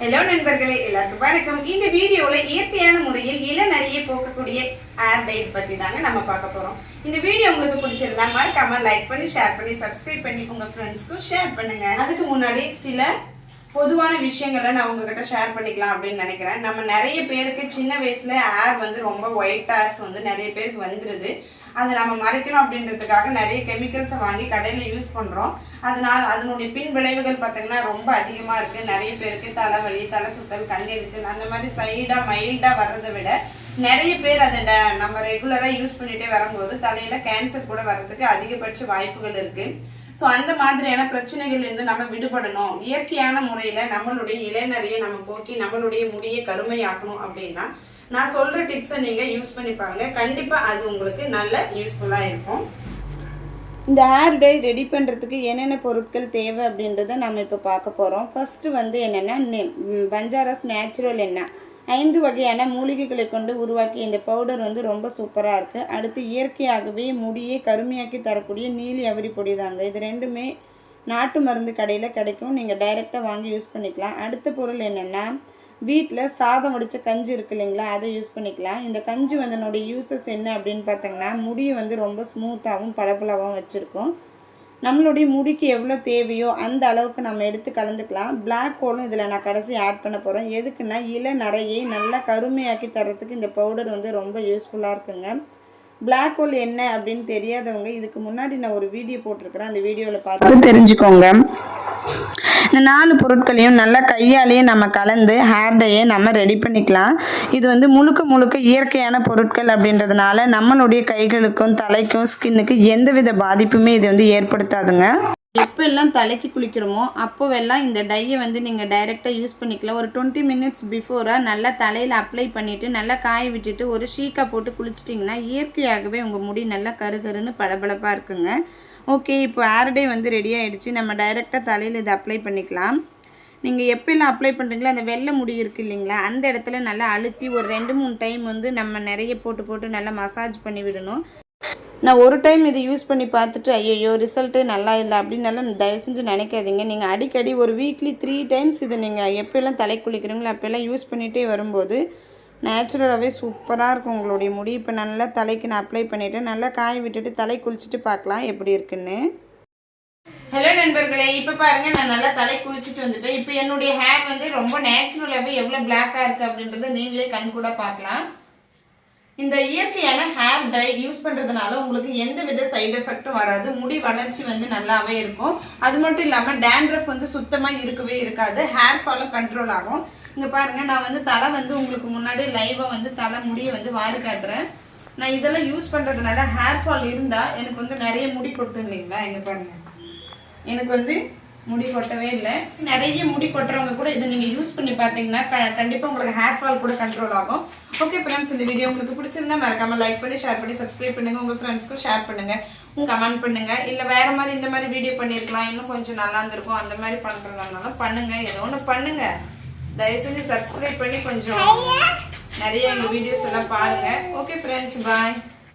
Hello நண்பர்களே. எல்லாருக்கும் வணக்கம். இந்த வீடியோல இயற்கையான முறையில் இளநரையை போக்கக்கூடிய ஹேர் டைட் பத்தி தாங்க நம்ம பார்க்க போறோம். இந்த வீடியோ உங்களுக்கு பிடிச்சிருந்தா மறக்காம லைக் பண்ணி ஷேர் பண்ணி சப்ஸ்கிரைப் பண்ணி உங்க ஃப்ரெண்ட்ஸ்க்கும் ஷேர் பண்ணுங்க. அதுக்கு முன்னாடி சில பொதுவான விஷயங்களை நான் உங்ககிட்ட ஷேர் பண்ணிக்கலாம் அப்படின்னு நினைக்கிறேன். நம்ம நிறைய பேருக்கு சின்ன வயசுல ஹேர் வந்து ரொம்ப ஒயிட் ஹேர்ஸ் வந்து நிறைய பேருக்கு வந்துருது. அதை நம்ம மறைக்கணும் அப்படின்றதுக்காக நிறைய கெமிக்கல்ஸை வாங்கி கடையில் யூஸ் பண்ணுறோம் அதனால் அதனுடைய பின் விளைவுகள் பார்த்தீங்கன்னா ரொம்ப அதிகமாக இருக்குது நிறைய பேருக்கு தலைவலி தலை சுத்தல் கண்ணெரிச்சல் அந்த மாதிரி சைடாக மைல்டாக வர்றதை விட நிறைய பேர் அதை நம்ம ரெகுலராக யூஸ் பண்ணிகிட்டே வரும்போது தலையில் கேன்சர் கூட வர்றதுக்கு அதிகபட்ச வாய்ப்புகள் இருக்குது ஸோ அந்த மாதிரியான பிரச்சனைகள்லேருந்து நம்ம விடுபடணும். இயற்கையான முறையில் நம்மளுடைய இளைஞரையை நம்ம போக்கி நம்மளுடைய முடியை கருமையாக்கணும் அப்படின்னா நான் சொல்கிற டிப்ஸை நீங்கள் யூஸ் பண்ணி பாருங்கள் கண்டிப்பாக அது உங்களுக்கு நல்ல யூஸ்ஃபுல்லாக இருக்கும். இந்த ஹேர் டை ரெடி பண்ணுறதுக்கு என்னென்ன பொருட்கள் தேவை அப்படின்றத நம்ம இப்போ பார்க்க போகிறோம் ஃபஸ்ட்டு வந்து என்னென்னா பஞ்சாரஸ் நேச்சுரல் எண்ணெய். ஐந்து வகையான மூலிகைகளை கொண்டு உருவாக்கி இந்த பவுடர் வந்து ரொம்ப சூப்பராக இருக்குது அடுத்து இயற்கையாகவே முடியை கருமையாக்கி தரக்கூடிய நீலி அவரி பொடி தாங்க. இது ரெண்டுமே நாட்டு மருந்து கடையில் கிடைக்கும். நீங்கள் டைரெக்டாக வாங்கி யூஸ் பண்ணிக்கலாம். அடுத்த பொருள் என்னென்னா வீட்டில் சாதம் வடித்த கஞ்சி இருக்கு இல்லைங்களா அதை யூஸ் பண்ணிக்கலாம். இந்த கஞ்சி வந்து என்னோடய யூசஸ் என்ன அப்படின்னு பார்த்தீங்கன்னா முடியை வந்து ரொம்ப ஸ்மூத்தாகவும் பளபளவாகவும் வச்சுருக்கும். நம்மளுடைய முடிக்கு எவ்வளோ தேவையோ அந்த அளவுக்கு நம்ம எடுத்து கலந்துக்கலாம். பிளாக் ஹோலும் இதில் நான் கடைசி ஆட் பண்ண போகிறேன் எதுக்குன்னா இலை நிறைய நல்லா கருமையாக்கி தரத்துக்கு இந்த பவுடர் வந்து ரொம்ப யூஸ்ஃபுல்லாக இருக்குங்க. பிளாக் ஹோல் என்ன அப்படின்னு தெரியாதவங்க இதுக்கு முன்னாடி நான் ஒரு வீடியோ போட்டிருக்கிறேன். அந்த வீடியோவில் பார்த்து தெரிஞ்சுக்கோங்க. இந்த நாலு பொருட்களையும் நல்லா கையாலேயே நம்ம கலந்து ஹேர் டையை நம்ம ரெடி பண்ணிக்கலாம். இது வந்து முழுக்க முழுக்க இயற்கையான பொருட்கள் அப்படின்றதுனால நம்மளுடைய கைகளுக்கும் தலைக்கும் ஸ்கின்னுக்கு எந்தவித பாதிப்புமே இது வந்து ஏற்படுத்தாதுங்க. எப்போல்லாம் தலைக்கு குளிக்கிறோமோ அப்போவெல்லாம் இந்த டையை வந்து நீங்கள் டைரெக்டாக யூஸ் பண்ணிக்கலாம் ஒரு டுவெண்ட்டி மினிட்ஸ் பிஃபோராக நல்லா தலையில் அப்ளை பண்ணிவிட்டு நல்லா காய விட்டுட்டு ஒரு ஷீக்காக போட்டு குளிச்சிட்டிங்கன்னா இயற்கையாகவே உங்கள் முடி நல்லா கருகருன்னு பளபளப்பாக இருக்குங்க. ஓகே இப்போ ஹேர் டே வந்து ரெடி ஆயிடுச்சு. நம்ம டைரெக்டாக தலையில் இதை அப்ளை பண்ணிக்கலாம். நீங்கள் எப்போல்லாம் அப்ளை பண்ணுறீங்களோ அந்த வெள்ளை முடி இருக்குது இல்லைங்களா அந்த இடத்துல நல்லா அழுத்தி ஒரு ரெண்டு மூணு டைம் வந்து நம்ம நிறைய போட்டு போட்டு நல்லா மசாஜ் பண்ணி விடணும். நான் ஒரு டைம் இதை யூஸ் பண்ணி பார்த்துட்டு ஐயோ ரிசல்ட்டு நல்லா இல்லை அப்படின்னு தயவு செஞ்சு நினைக்காதீங்க. நீங்கள் அடிக்கடி ஒரு வீக்லி த்ரீ டைம்ஸ் இதை நீங்கள் எப்போல்லாம் தலை குளிக்கிறீங்களோ அப்போல்லாம் யூஸ் பண்ணிகிட்டே வரும்போது நேச்சுரலாகவே சூப்பராக இருக்கும் உங்களுடைய முடி. இப்போ நல்லா தலைக்கு நான் அப்ளை பண்ணிவிட்டு நல்லா காய விட்டுட்டு தலை குளிச்சுட்டு பார்க்கலாம் எப்படி இருக்குன்னு. ஹலோ நண்பர்களே இப்போ பாருங்கள் நான் நல்லா தலை குளிச்சுட்டு வந்துட்டேன். இப்போ என்னுடைய ஹேர் வந்து ரொம்ப நேச்சுரலாகவே எவ்வளோ பிளாக்காக இருக்குது அப்படின்றத நீங்களே கண் கூட பார்க்கலாம். இந்த இயற்கையான ஹேர் டை யூஸ் பண்ணுறதுனால உங்களுக்கு எந்த வித சைடு எஃபெக்ட்டும் வராது. முடி வளர்ச்சி வந்து நல்லாவே இருக்கும். அது மட்டும் இல்லாமல் டேண்ட்ரஃப் வந்து சுத்தமாக இருக்கவே இருக்காது. ஹேர் ஃபாலும் கண்ட்ரோல் ஆகும். இங்கே பாருங்க நான் வந்து தலை வந்து உங்களுக்கு முன்னாடி லைவாக வந்து தலை முடியை வந்து வாரி காட்டுறேன். நான் இதெல்லாம் யூஸ் பண்ணுறதுனால ஹேர் ஃபால் இருந்தால் எனக்கு வந்து நிறைய முடி கொட்டும் இல்லைங்களா? இங்கே பாருங்க. எனக்கு வந்து முடி கொட்டவே இல்லை. நிறைய முடி கொட்டுறவங்க கூட இதை நீங்கள் யூஸ் பண்ணி பார்த்தீங்கன்னா க- உங்களுக்கு ஹேர் ஃபால் கூட கண்ட்ரோல் ஆகும். ஓகே ஃப்ரெண்ட்ஸ் இந்த வீடியோ உங்களுக்கு பிடிச்சிருந்தா மறக்காம லைக் பண்ணி ஷேர் பண்ணி சப்ஸ்கிரைப் பண்ணுங்க. உங்க ஃப்ரெண்ட்ஸ்க்கும் ஷேர் பண்ணுங்க. கமெண்ட் பண்ணுங்க. இல்ல வேற மாதிரி இந்த மாதிரி வீடியோ பண்ணிருக்கலாம். இன்னும் கொஞ்சம் நல்லா இருந்திருக்கும். அந்த மாதிரி பண்றதுனாலும் பண்ணுங்க. ஏதோ ஒன்று பண்ணுங்க. தயவு செஞ்சு சப்ஸ்கிரைப் பண்ணி கொஞ்சம் நிறைய எங்க வீடியோஸ் எல்லாம் பாருங்க. Okay friends bye